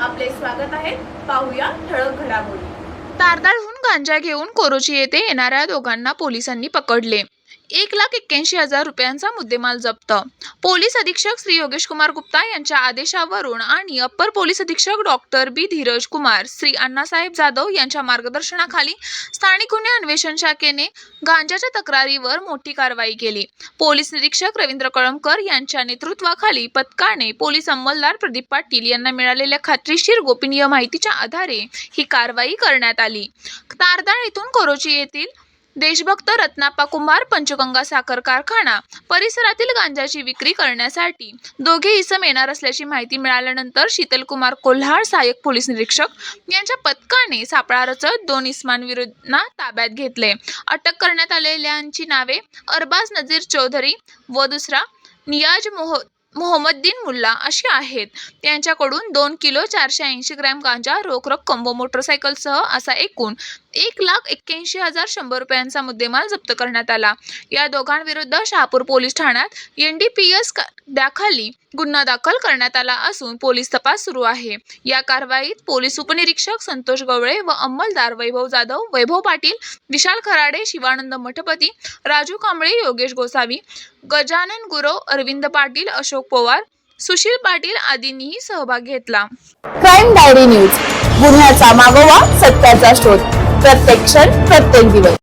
आपले स्वागत आहे. पाहूया ठळक घडामोडी. तारदाळहून गांजा घेऊन कोरोची येथे येणाऱ्या दोघांना पोलिसांनी पकडले. एक लाख एक्क्याऐंशी हजार रुपयांचा मुद्देमाल जप्त. पोलीस अधीक्षक श्री योगेश कुमार गुप्ता यांच्या आदेशावरून आणि अप्पर पोलीस अधीक्षक डॉक्टर बी धीरज कुमार श्री अण्णासाहेब जाधव यांच्या मार्गदर्शनाखाली स्थानिक गुन्हे अन्वेषण शाखेने गांजाच्या तक्रारीवर मोठी कारवाई केली. पोलीस निरीक्षक रवींद्र कळमकर यांच्या नेतृत्वाखाली पथकाने पोलीस अंमलदार प्रदीप पाटील यांना मिळालेल्या खात्रीशीर गोपनीय माहितीच्या आधारे ही कारवाई करण्यात आली. तारदाळ येथून कोरोची येथील देशभक्त रत्नाप्पा कुंभार पंचगंगा साखर कारखाना परिसरातील गांजाची विक्री करण्यासाठी. दोघे इसम येणार असल्याची माहिती मिळाल्यानंतर शीतलकुमार कोल्हाड सहाय्यक पोलीस निरीक्षक यांच्या पथकाने सापळा रचत दोन इस्मांविरुद्ध ताब्यात घेतले. अटक करण्यात आलेल्यांची नावे अरबाज नजीर चौधरी व दुसरा नियाज मोह मोहम्मद्दीन मुल्ला अशी आहेत. त्यांच्याकडून दोन किलो चारशे ऐंशी ग्रॅम गांजा रोख रक्कम व मोटरसायकलसह असा एकूण एक लाख एक्क्याऐंशी हजार शंभर रुपयांचा मुद्देमाल जप्त करण्यात आला. या दोघांविरुद्ध शहापूर पोलीस ठाण्यात एन डी पी एस दाखाली गुन्हा दाखल करण्यात आला असून पोलीस तपास सुरू आहे. या कारवाईत पोलीस उपनिरीक्षक संतोष गवळे व अंमलदार वैभव जाधव वैभव पाटील विशाल खराडे शिवानंद मठपती राजू कांबळे योगेश गोसावी गजानन गुरव अरविंद पाटील अशोक अशोक पवार सुशील पाटील आदींनीही सहभाग घेतला. Crime diary news. गुन्ह्याचा मागोवा सत्याचा शोध. प्रत्येक क्षण प्रत्येक दिवस.